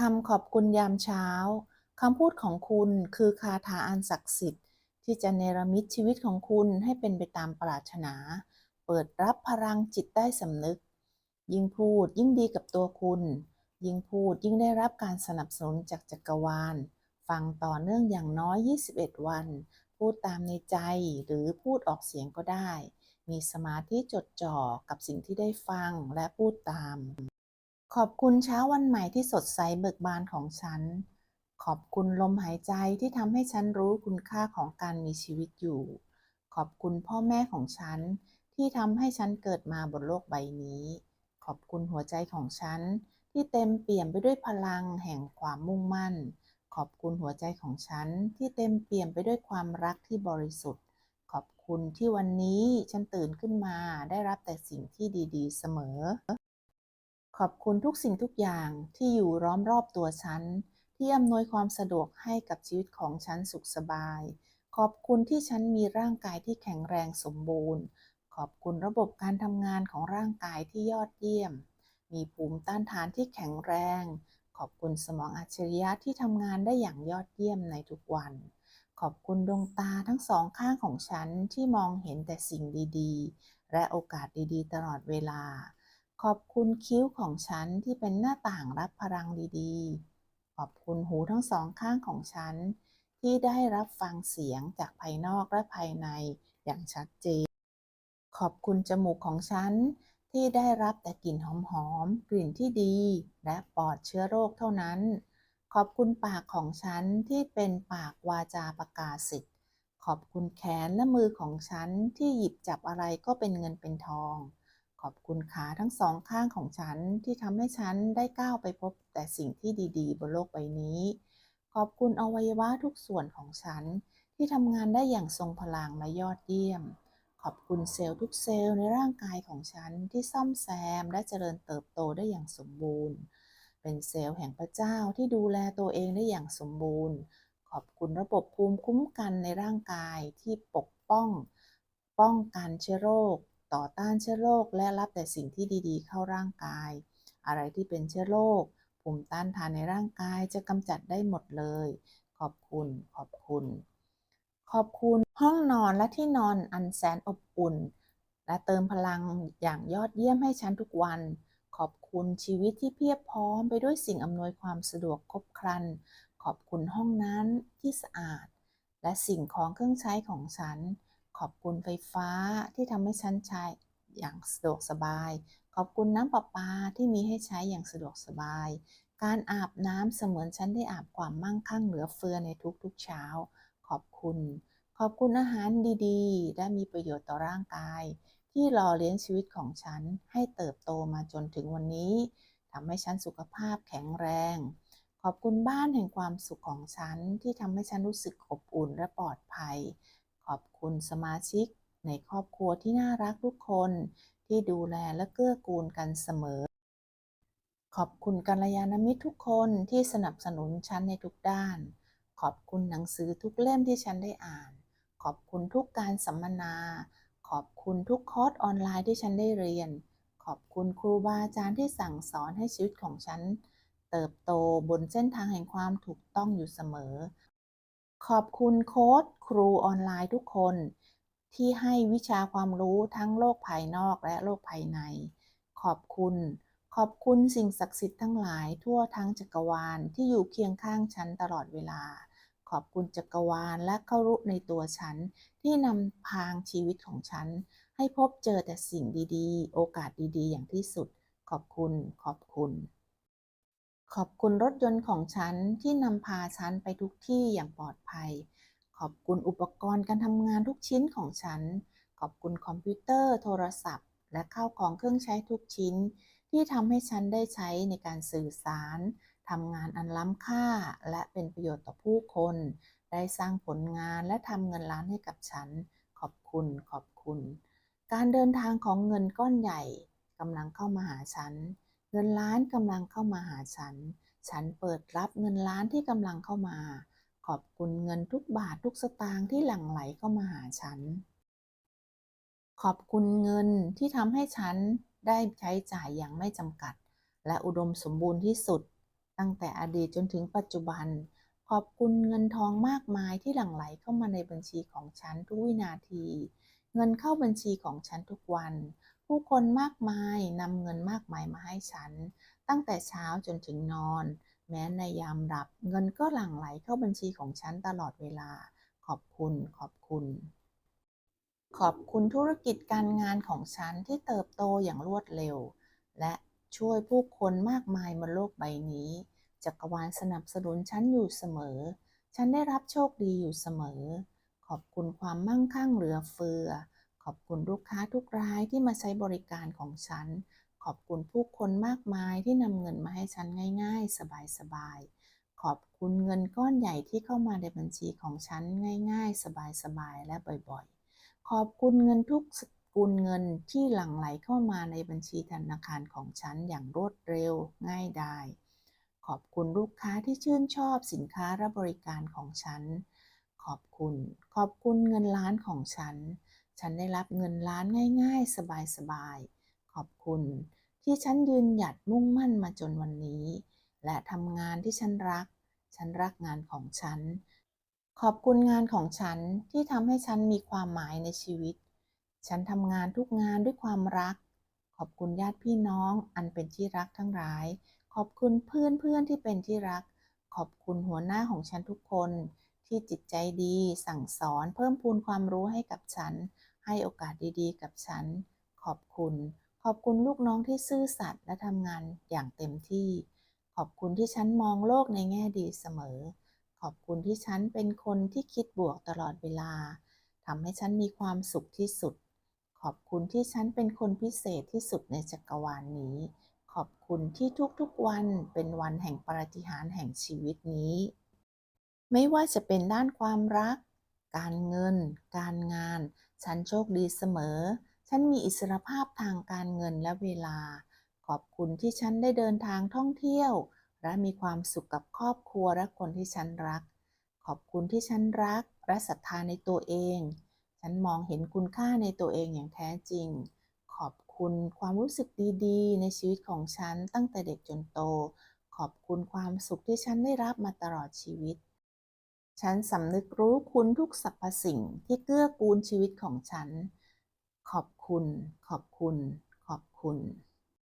คำขอบคุณยามเช้าคำพูดของคุณคือคาถาอันศักดิ์สิทธิ์ ที่จะเนรมิตชีวิตของคุณให้เป็นไปตามปรารถนา เปิดรับพลังจิตใต้สำนึก ยิ่งพูดยิ่งดีกับตัวคุณ ยิ่งพูดยิ่งได้รับการสนับสนุนจากจักรวาล ฟังต่อเนื่องอย่างน้อย 21 วัน พูดตามในใจหรือพูดออกเสียงก็ได้ มีสมาธิจดจ่อกับสิ่งที่ได้ฟังและพูดตาม ขอบคุณเช้าวันใหม่ที่สดใสเบิกบานของฉัน ขอบคุณลมหายใจที่ทำให้ฉันรู้คุณค่าของการมีชีวิตอยู่ ขอบคุณพ่อแม่ของฉัน ที่ทำให้ฉันเกิดมาบนโลกใบนี้ ขอบคุณหัวใจของฉัน ที่เต็มเปี่ยมไปด้วยพลังแห่งความมุ่งมั่น ขอบคุณหัวใจของฉัน ที่เต็มเปี่ยมไปด้วยความรักที่บริสุทธิ์ ขอบคุณที่วันนี้ฉันตื่นขึ้นมาได้รับแต่สิ่งที่ดี ๆ เสมอ ขอบคุณทุกสิ่งทุกอย่างที่อยู่ล้อมรอบตัวฉัน ที่อำนวยความสะดวกให้กับชีวิตของฉันสุขสบาย ขอบคุณที่ฉันมีร่างกายที่แข็งแรงสมบูรณ์ ขอบคุณระบบการทำงานของร่างกายที่ยอดเยี่ยม มีภูมิต้านทานที่แข็งแรง ขอบคุณสมองอัจฉริยะที่ทำงานได้อย่างยอดเยี่ยมในทุกวัน ขอบคุณดวงตาทั้งสองข้างของฉันที่มองเห็นแต่สิ่งดีๆ และโอกาสดีๆ ตลอดเวลา ขอบคุณคิ้วของฉันที่เป็นหน้าต่างรับพลังดีๆ ขอบคุณหูทั้งสองข้างของฉัน ที่ได้รับฟังเสียงจากภายนอกและภายในอย่างชัดเจน ขอบคุณจมูกของฉันที่ได้รับแต่กลิ่นหอมๆ กลิ่นที่ดี และปลอดเชื้อโรคเท่านั้น ขอบคุณปากของฉันที่เป็นปากวาจาประกาศสิทธิ์ ขอบคุณแขนและมือของฉันที่หยิบจับอะไรก็เป็นเงินเป็นทอง ขอบคุณขาทั้งสองข้างของฉันที่ทำให้ฉันได้ก้าวไปพบแต่สิ่งที่ดีๆ บนโลกใบนี้ ขอบคุณอวัยวะทุกส่วนของฉัน ที่ทำงานได้อย่างทรงพลังและยอดเยี่ยม ขอบคุณเซลล์ทุกเซลล์ในร่างกายของฉันที่ซ่อมแซมและเจริญเติบโตได้อย่างสมบูรณ์ เป็นเซลล์แห่งพระเจ้าที่ดูแลตัวเองได้อย่างสมบูรณ์ ขอบคุณระบบภูมิคุ้มกันในร่างกายที่ปกป้อง ป้องกันเชื้อโรค ต่อต้านเชื้อโรคและรับแต่สิ่งที่ดีๆ เข้าร่างกาย อะไรที่เป็นเชื้อโรคภูมิต้านทานในร่างกายจะกำจัดได้หมดเลย ขอบคุณ ขอบคุณ ขอบคุณห้องนอนและที่นอนอันแสนอบอุ่น และเติมพลังอย่างยอดเยี่ยมให้ฉันทุกวัน ขอบคุณชีวิตที่เพียบพร้อมไปด้วยสิ่งอำนวยความสะดวกครบครัน ขอบคุณห้องน้ำที่สะอาด และสิ่งของเครื่องใช้ของฉัน ขอบคุณไฟฟ้าที่ทำให้ฉันใช้อย่างสะดวกสบาย ขอบคุณน้ำประปาที่มีให้ใช้อย่างสะดวกสบาย การอาบน้ำเสมือนฉันได้อาบความมั่งคั่งเหลือเฟือในทุกๆเช้า ขอบคุณ ขอบคุณอาหารดีๆ และมีประโยชน์ต่อร่างกาย ที่หล่อเลี้ยงชีวิตของฉันให้เติบโตมาจนถึงวันนี้ทำให้ฉันสุขภาพแข็งแรง ขอบคุณบ้านแห่งความสุขของฉันที่ทำให้ฉันรู้สึกอบอุ่นและปลอดภัย อบคุณสมาชิกในครอบครัวที่น่ารักทุกคนที่ดูแลและเกื้อกูลกันเสมอ ขอบคุณกัลยาณมิตรทุกคนที่สนับสนุนฉันในทุกด้าน ขอบคุณหนังสือทุกเล่มที่ฉันได้อ่าน ขอบคุณทุกการสัมมนา ขอบคุณทุกคอร์สออนไลน์ที่ฉันได้เรียน ขอบคุณครูบาอาจารย์ที่สั่งสอนให้ชีวิตของฉัน เติบโตบนเส้นทางแห่งความถูกต้องอยู่เสมอ ขอบคุณโค้ชครูออนไลน์ทุกคน ที่ให้วิชาความรู้ทั้งโลกภายนอกและโลกภายใน ขอบคุณ ขอบคุณสิ่งศักดิ์สิทธิ์ทั้งหลายทั่วทั้งจักรวาลที่อยู่เคียงข้างฉันตลอดเวลา ขอบคุณจักรวาลและเขารู้ในตัวฉัน ที่นำพางชีวิตของฉัน ให้พบเจอแต่สิ่งดีๆ โอกาสดีๆ อย่างที่สุด ขอบคุณ ขอบคุณ ขอบคุณรถยนต์ของฉันที่นำพาฉันไปทุกที่อย่างปลอดภัย ขอบคุณอุปกรณ์การทำงานทุกชิ้นของฉัน ขอบคุณคอมพิวเตอร์ โทรศัพท์ และข้าวของเครื่องใช้ทุกชิ้น ที่ทำให้ฉันได้ใช้ในการสื่อสารทำงานอันล้ำค่า และเป็นประโยชน์ต่อผู้คน ได้สร้างผลงานและทำเงินล้านให้กับฉัน ขอบคุณ ขอบคุณ การเดินทางของเงินก้อนใหญ่กำลังเข้ามาหาฉัน เงินล้านกำลังเข้ามาหาฉัน ฉันเปิดรับเงินล้านที่กำลังเข้ามา ขอบคุณเงินทุกบาททุกสตางค์ที่หลั่งไหลเข้ามาหาฉัน ขอบคุณเงินที่ทำให้ฉันได้ใช้จ่ายอย่างไม่จำกัด และอุดมสมบูรณ์ที่สุด ตั้งแต่อดีตจนถึงปัจจุบัน ขอบคุณเงินทองมากมายที่หลั่งไหลเข้ามาในบัญชีของฉันทุกวินาที เงินเข้าบัญชีของฉันทุกวัน ผู้คนมากมายนำเงินมากมายมาให้ฉัน ตั้งแต่เช้าจนถึงนอน แม้ในยามหลับ เงินก็หลั่งไหลเข้าบัญชีของฉันตลอดเวลา ขอบคุณ ขอบคุณ ขอบคุณธุรกิจการงานของฉันที่เติบโตอย่างรวดเร็ว และช่วยผู้คนมากมายบนโลกใบนี้ จักรวาลสนับสนุนฉันอยู่เสมอ ฉันได้รับโชคดีอยู่เสมอ ขอบคุณความมั่งคั่งเหลือเฟือ อบคุณลูกค้าทุกรายที่มาใช้บริการของฉัน ขอบคุณผู้คนมากมายที่นำเงินมาให้ฉันง่ายๆ สบายๆ ขอบคุณเงินก้อนใหญ่ที่เข้ามาในบัญชีของฉันง่าย ๆ สบายๆ และบ่อยๆ ขอบคุณเงินทุกสกุลเงินที่หลั่งไหลเข้ามาในบัญชีธนาคารของฉันอย่างรวดเร็วง่ายดายขอบคุณลูกค้าที่ชื่นชอบสินค้าและบริการของฉัน ขอบคุณ ขอบคุณเงินล้านของฉัน ฉันได้รับเงินล้านง่ายๆ สบายๆ ขอบคุณ ที่ฉันยืนหยัดมุ่งมั่นมาจนวันนี้ และทำงานที่ฉันรัก ฉันรักงานของฉัน ขอบคุณงานของฉันที่ทำให้ฉันมีความหมายในชีวิต ฉันทำงานทุกงานด้วยความรัก ขอบคุณญาติพี่น้องอันเป็นที่รักทั้งหลาย ขอบคุณเพื่อนเพื่อนที่เป็นที่รัก ขอบคุณหัวหน้าของฉันทุกคนที่จิตใจดีสั่งสอนเพิ่มพูนความรู้ให้กับฉัน ให้โอกาสดีๆ กับฉัน ขอบคุณ ขอบคุณลูกน้องที่ซื่อสัตย์และทำงานอย่างเต็มที่ ขอบคุณที่ฉันมองโลกในแง่ดีเสมอ ขอบคุณที่ฉันเป็นคนที่คิดบวกตลอดเวลาทำให้ฉันมีความสุขที่สุด ขอบคุณที่ฉันเป็นคนพิเศษที่สุดในจักรวาลนนี้ ขอบคุณที่ทุกๆวันเป็นวันแห่งปาฏิหาริย์แห่งชีวิตนี้ ไม่ว่าจะเป็นด้านความรัก การเงิน การงาน ฉันโชคดีเสมอ ฉันมีอิสรภาพทางการเงินและเวลา ขอบคุณที่ฉันได้เดินทางท่องเที่ยว และมีความสุขกับครอบครัวและคนที่ฉันรัก ขอบคุณที่ฉันรัก และศรัทธาในตัวเอง ฉันมองเห็นคุณค่าในตัวเองอย่างแท้จริง ขอบคุณความรู้สึกดีๆ ในชีวิตของฉันตั้งแต่เด็กจนโต ขอบคุณความสุขที่ฉันได้รับมาตลอดชีวิต ฉันสำนึกรู้คุณทุกสรรพสิ่งที่เกื้อกูลชีวิตของฉัน ขอบคุณ ขอบคุณ ขอบคุณ